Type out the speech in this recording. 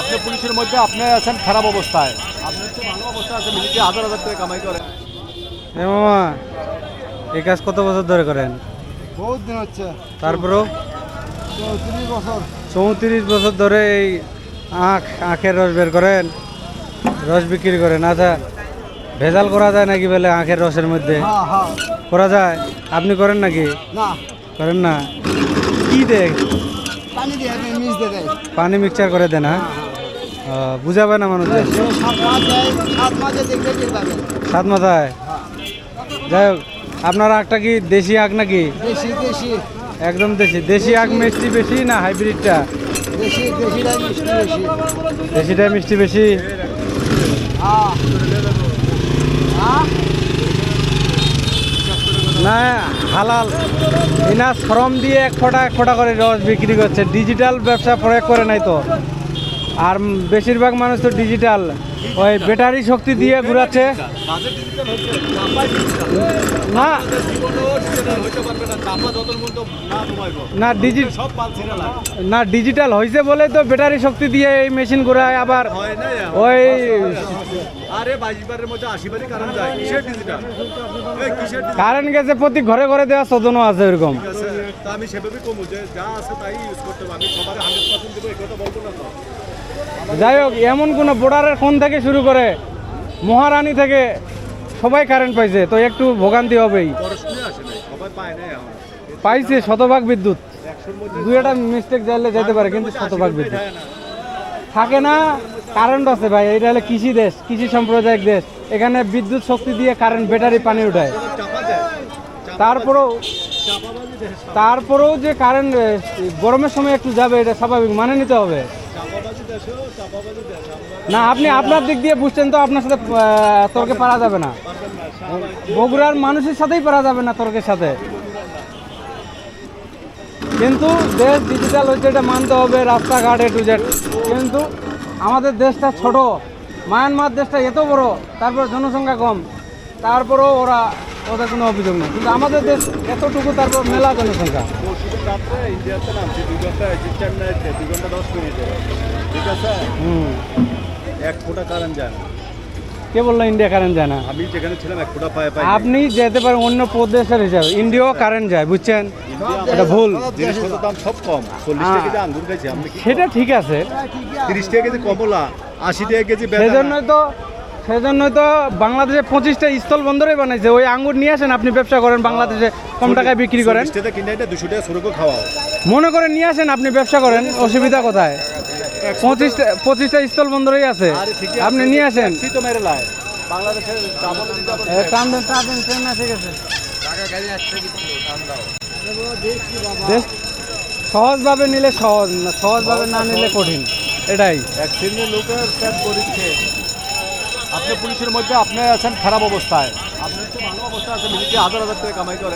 আপনি পুলিশের মধ্যে আপনি আছেন খারাপ অবস্থায়। আপনি হচ্ছে ভালো অবস্থা আছে মিলিতে হাজার হাজার টাকা কামাই করে এ মামা এই কাজ কত বছর ধরে করেন? বহুত দিন হচ্ছে। তারপরেও? চৌত্রিশ বছর। চৌত্রিশ বছর ধরে এই আখ আখের রস বের করেন রস বিক্রি করেন। আচ্ছা ভেজাল করা যায় নাকি বলে আখের রসের মধ্যে? হ্যাঁ হ্যাঁ করা যায়? আপনি করেন নাকি? না। করেন না। কি দেখ পানি মিক্সচার করে দেন হ্যাঁ? ও, বুঝাবে না মানুষ? সাত মাথায় যাই হোক আপনার আখটা কি দেশি আখ নাকি? একদম দেশি। দেশি আখ মিষ্টি বেশি না হাইব্রিডটা? দেশি দেশিটাই মিষ্টি বেশি। দেশিটা মিষ্টি বেশি? না হালাল। এনা শ্রম দিয়ে এক ফোটা এক ফোঁটা করে রস বিক্রি করছে। ডিজিটাল ব্যবসা প্রয়োগ করে নাই তো? আর বেশিরভাগ মানুষ তো ডিজিটাল ওই ব্যাটারি শক্তি দিয়ে ঘুরাচ্ছে। ডিজিটাল না। ডিজিটাল না না না না ডিজিটাল হয়েছে বলে তো ব্যাটারি শক্তি দিয়ে এই মেশিন ঘুরায়, আবার ওই? কারেন্ট গেছে প্রতি ঘরে ঘরে দেওয়া সদনও আছে এরকম আমি সেভাবে কমু যে যা আছে তাই ইউজ করতে সবার হান্ড্রেড পার্সেন্ট দেবো বলব না যাই হোক, এমন কোনো বোর্ডারের ফোন থেকে শুরু করে মহারানী থেকে সবাই কারেন্ট পাইছে, তো একটু ভোগান্তি হবেই। পাইছে শতভাগ বিদ্যুৎ। দুই একটা মিস্টেক যাইলে যেতে পারে, কিন্তু শতভাগ বিদ্যুৎ। থাকে না কারেন্ট আছে ভাই এটা হলে কৃষি দেশ, কৃষি সাম্প্রদায়িক দেশ। এখানে বিদ্যুৎ শক্তি দিয়ে কারেন্ট ব্যাটারি পানি উঠায়। তারপরেও তারপরেও যে কারেন্ট গরমের সময় একটু যাবে, এটা স্বাভাবিক মানে নিতে হবে। না, আপনি আপনার দিক দিয়ে বুঝছেন তো, আপনার সাথে তর্কে পারা যাবে না। বগুড়ার মানুষের সাথেই পারা যাবে না তর্কের সাথে। কিন্তু দেশ ডিজিটাল হচ্ছে, এটা মানতে হবে রাস্তাঘাট এ টু জেড কিন্তু আমাদের দেশটা ছোট, মায়ানমার দেশটা এত বড়, তারপর জনসংখ্যা কম, তারপরেও ওরা ওদের কোনো অভিযোগ নেই। কিন্তু আমাদের দেশ এতটুকু তারপর মেলা জনসংখ্যা ইন্ডিয়াতে নামছি দুই ঘণ্টা চেন্নাইতে দুই ঘণ্টা দশ মিনিটে ঠিক আছে হুম এক ফোঁটা কারেন্ট যায় না কে বলল ইন্ডিয়া কারেন্ট যায় না? আমি যেখানে ছিলাম এক ফোঁটা পায়ে পাই আপনি যেতে পারেন অন্য প্রদেশের হিসাবে। ইন্ডিয়াও কারেন্ট যায় বুঝছেন? এটা ভুল। জিনিসপত্রের দাম সব কম চল্লিশ টাকা কেজি আঙ্গুর খাইছি আপনি সেটা ঠিক আছে। তিরিশ টাকা কেজি কমলা আশি টাকা কেজি বেদানা। সেজন্যই তো সেজন্যই তো বাংলাদেশে পঁচিশটা স্থল বন্দরই বানাইছে। ওই আঙ্গুর নিয়ে আসেন আপনি ব্যবসা করেন বাংলাদেশে কম টাকায় বিক্রি করেন। মনে করে নিয়ে আসেন আপনি ব্যবসা করেন অসুবিধা কোথায়? পঁচিশটা পঁচিশটা স্থল বন্দরই আছে। আপনি নিয়ে আসেন। সহজভাবে নিলে সহজ সহজভাবে না নিলে কঠিন। এটাই। এক লোকের আপনি পুলিশের মধ্যে, আপনি আছেন খারাপ অবস্থায়। আপনি হচ্ছে ভালো অবস্থা আছে মিলিতে হাজার হাজার টাকা কামাই করে